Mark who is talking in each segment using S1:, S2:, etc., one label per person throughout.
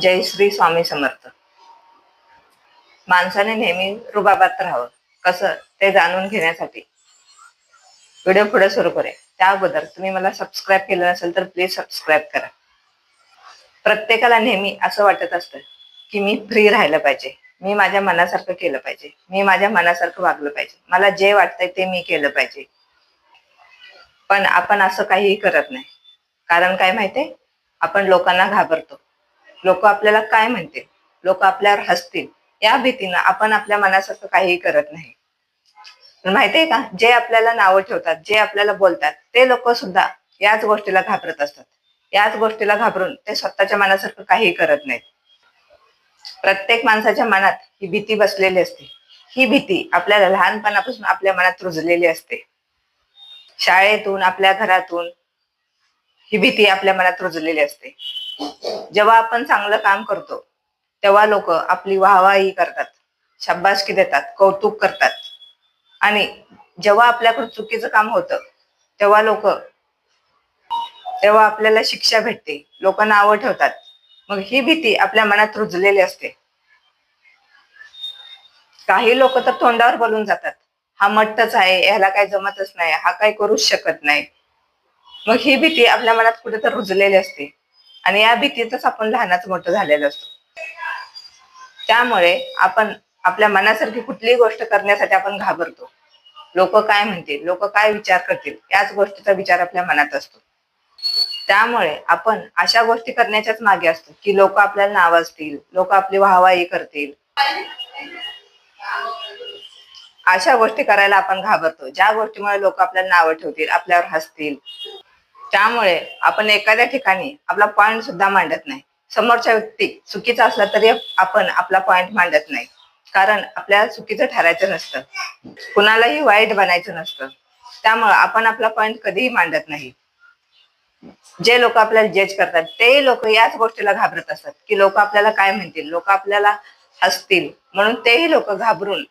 S1: जय श्री स्वामी समर्थ. माणसाने नेहमी रुबाबात राहावं कसं ते जाणून घेण्यासाठी. व्हिडिओ पुढे सुरू करे त्या अगोदर तुम्ही मला सबस्क्राईब केलं नसेल तर प्लीज सबस्क्राईब करा. प्रत्येकाला नेहमी असं वाटत असतं की मी फ्री राहिलं पाहिजे. मी माझ्या मनासारखं केलं पाहिजे. मी माझ्या मनासारखं वागलं पाहिजे. मला जे वाटतंय ते मी केलं पाहिजे. पण आपण असं काहीही करत नाही. कारण काय माहितीये? आपण लोकांना घाबरतो. लोक आपल्याला काय म्हणतील? लोक आपल्यावर हसतील. या भीतीनं आपण आपल्या मनासारखं काहीही करत नाही. माहितीये का? जे आपल्याला नावं ठेवतात जे आपल्याला बोलतात ते लोक सुद्धा याच गोष्टीला घाबरत असतात. याच गोष्टीला घाबरून ते स्वतःच्या मनासारखं काहीही करत नाहीत. प्रत्येक माणसाच्या मनात ही भीती बसलेली असते. ही भीती आपल्याला लहानपणापासून आपल्या मनात रुजलेली असते. शाळेतून आपल्या घरातून ही भीती आपल्या मनात रुजलेली असते. जेव्हा आपण चांगलं काम करतो तेव्हा लोक आपली वाहवाही करतात शाबासकी देतात कौतुक करतात. आणि जेव्हा आपल्याकडे चुकीचं काम होतं तेव्हा लोक तेव्हा आपल्याला शिक्षा भेटते लोक नावं ठेवतात. मग ही भीती आपल्या मनात रुजलेली असते. काही लोक तर तोंडावर बोलून जातात हा मट्टच आहे ह्याला काही जमतच नाही हा काही करूच शकत नाही. मग ही भीती आपल्या मनात कुठेतरी रुजलेली असते. आणि या भीतीतच आपण लहानच मोठं झालेलं असतो. त्यामुळे आपण आपल्या मनासारखी कुठलीही गोष्ट करण्यासाठी आपण घाबरतो. लोक काय म्हणतील? लोक काय विचार करतील? याच गोष्टीचा विचार आपल्या मनात असतो. त्यामुळे आपण अशा गोष्टी करण्याच्याच मागे असतो की लोक आपल्याला नावाजतील लोक आपली वाहवाही करतील. अशा गोष्टी करायला आपण घाबरतो. ज्या गोष्टीमुळे लोक आपल्याला नावं ठेवतील आपल्यावर हसतील त्यामुळे आपण एखाद्या ठिकाणी आपला पॉइंट सुद्धा मांडत नाही. समोरच्या व्यक्ती चुकीचा असला तरी आपण आपला पॉइंट मांडत नाही. कारण आपल्याला चुकीचं ठरायचं नसतं. कुणालाही वाईट बनायचं नसतं. त्यामुळं आपण आपला पॉइंट कधीही मांडत नाही. जे लोक आपल्याला जज करतात ते लोक याच गोष्टीला घाबरत असतात. की लोक आपल्याला काय म्हणतील? लोक आपल्याला हसतील. म्हणून तेही लोक घाबरून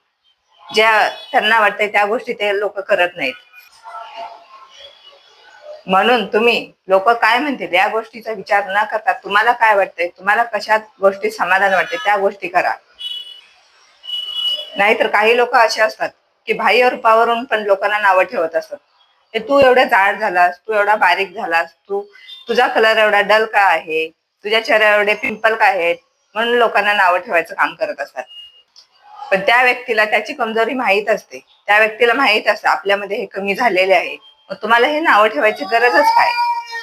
S1: ज्या त्यांना वाटतंय त्या गोष्टी ते लोक करत नाहीत. म्हणून तुम्ही लोक काय म्हणतील या गोष्टीचा विचार न करता तुम्हाला काय वाटतंय तुम्हाला कशात गोष्टी समाधान वाटते त्या गोष्टी करा. नाहीतर काही लोक असे असतात की बाह्य रूपावरून पण लोकांना नावं ठेवत असतात. हे तू एवढा जाड झालास तू एवढा बारीक झालास तू तुझा कलर एवढा डल का आहे तुझ्या चेहऱ्यावर एवढे पिंपल का आहेत म्हणून लोकांना नावं ठेवायचं काम करत असतात. पण त्या व्यक्तीला त्याची कमजोरी माहीत असते. त्या व्यक्तीला माहीत असतं आपल्यामध्ये हे कमी झालेले आहे. तुम्हाला हे नावं ठेवायची गरजच काय?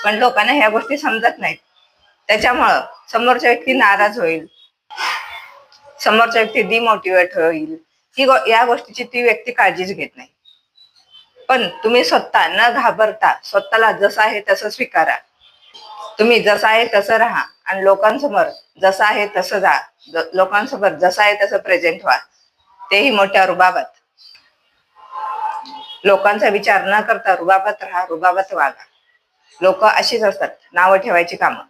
S1: पण लोकांना ह्या गोष्टी समजत नाहीत. त्याच्यामुळं समोरच्या व्यक्ती नाराज होईल. समोरच्या व्यक्ती डिमोटिवेट होईल. ही गो- या गोष्टीची ती व्यक्ती काळजीच घेत नाही. पण तुम्ही स्वतः न घाबरता स्वतःला जसं आहे तसं स्वीकारा. तुम्ही जसं आहे तसं राहा आणि लोकांसमोर जसं आहे तसं जा. लोकांसमोर जसं आहे तसं प्रेझेंट व्हा. तेही मोठ्या रुबाबात. लोकांचा विचार न करता रुबाबात राहा रुबाबात वागा. लोक अशीच असतात नावं ठेवायची कामं.